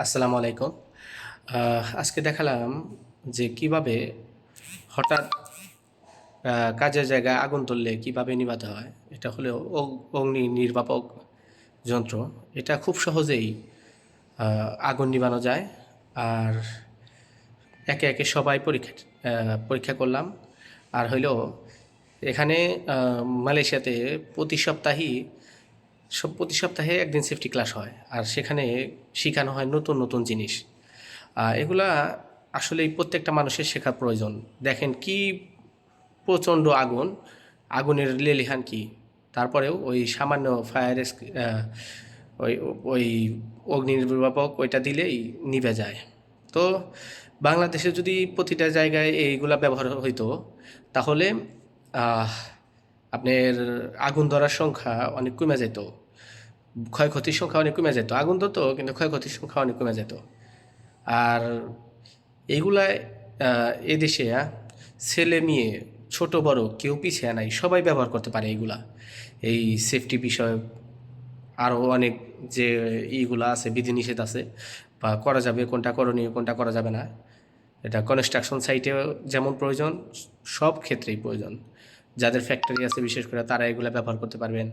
আসসালামু আলাইকুম। আজকে দেখালাম যে কীভাবে হঠাৎ কাজের জায়গায় আগুন তুললে কীভাবে নিভাতে হয়। এটা হলো অগ- অগ্নি নির্বাপক যন্ত্র। এটা খুব সহজেই আগুন নিভানো যায়। আর একে একে সবাই পরীক্ষা পরীক্ষা করলাম। আর হইল এখানে মালয়েশিয়াতে প্রতি সপ্তাহেই প্রতি সপ্তাহে একদিন সেফটি ক্লাস হয়। আর সেখানে শেখানো হয় নতুন নতুন জিনিস। এগুলা আসলে প্রত্যেকটা মানুষের শেখার প্রয়োজন। দেখেন কি প্রচণ্ড আগুন। আগুনের লেলিহান কি? তারপরেও ওই সামান্য ফায়ার ওই ওই অগ্নি নির্বাপক ওইটা দিলেই নিভে যায়। তো বাংলাদেশে যদি প্রতিটা জায়গায় এইগুলা ব্যবহার হইতো, তাহলে আপনার আগুন ধরার সংখ্যা অনেক কমে যেত। ক্ষয়ক্ষতির সংখ্যা অনেক কমে যেত। আগুন তো কিন্তু ক্ষয়ক্ষতির সংখ্যা অনেক কমে যেত। আর এইগুলায় আহ, এদেশে ছেলে মেয়ে ছোট বড় কেউ পিছিয়ে নাই। সবাই ব্যবহার করতে পারে এইগুলা এই সেফটি বিষয় আরও অনেক যে ইগুলা আছে বিধিনিষেধ আছে বা করা যাবে কোনটা করণীয় কোনটা করা যাবে না। এটা কনস্ট্রাকশন সাইটেও যেমন প্রয়োজন সব ক্ষেত্রেই প্রয়োজন। যাদের ফ্যাক্টরি আছে, বিশেষ করে তারা এগুলো ব্যবহার করতে পারবেন।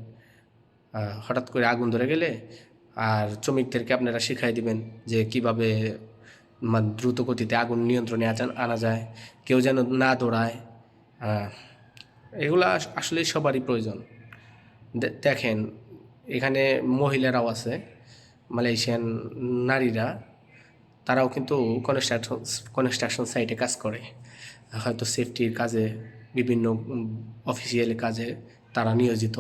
হঠাৎ করে আগুন ধরে গেলে আর শ্রমিকদেরকে আপনারা শিখাই দিবেন যে কীভাবে মানে দ্রুত গতিতে আগুন নিয়ন্ত্রণে আনা- যায়, কেউ যেন না দৌড়ায়। এগুলা আস- আসলে সবারই প্রয়োজন। দেখেন, এখানে মহিলারাও আছে, মালয়েশিয়ান নারীরা, তারাও কিন্তু কনস্ট্রাকশন কনস্ট্রাকশন সাইটে কাজ করে। হয়তো সেফটির কাজে বিভিন্ন অফিসিয়াল কাজে তারা নিয়োজিত।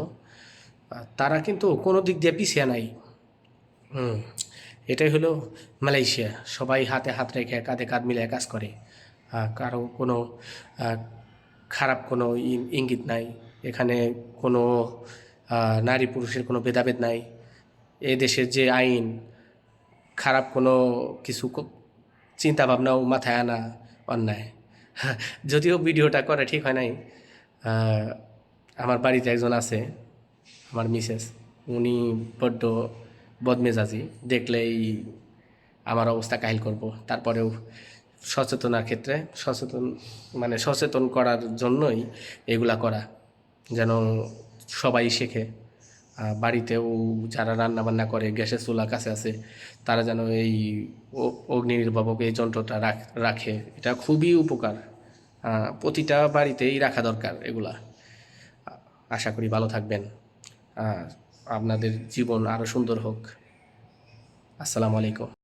তারা কিন্তু কোনো দিক দিয়ে পিছিয়ে নাই। এটাই হলো মালয়েশিয়া। সবাই হাতে হাত রেখে কাঁধে কাঁধ মিলিয়ে কাজ করে। কারও কোনো খারাপ কোনো ইঙ্গিত নাই। এখানে কোনো নারী পুরুষের কোনো ভেদাভেদ নাই। এ দেশের যে আইন, খারাপ কোনো কিছু চিন্তাভাবনাও মাথায় আনা অন্যায়। যদিও ভিডিওটা করা ঠিক হয় নাই আমার বাড়িতে একজন আছে, আমার মিসেস, উনি বড্ড বদমেজাজি, দেখলেই আমার অবস্থা কাহিল করব। তারপরেও সচেতনার ক্ষেত্রে, সচেতন মানে সচেতন করার জন্যই এগুলা করা, যেন সবাই শেখে। বাড়িতেও যারা রান্না বান্না করে, গ্যাসের চুলা কাছে আছে, তারা যেন এই অগ্নি নির্বাপক এই যন্ত্রটা রাখ- এটা খুবই উপকার। প্রতিটা বাড়িতেই রাখা দরকার এগুলা। আশা করি ভালো থাকবেন। আপনাদের জীবন আরও সুন্দর হোক। আসসালামু আলাইকুম।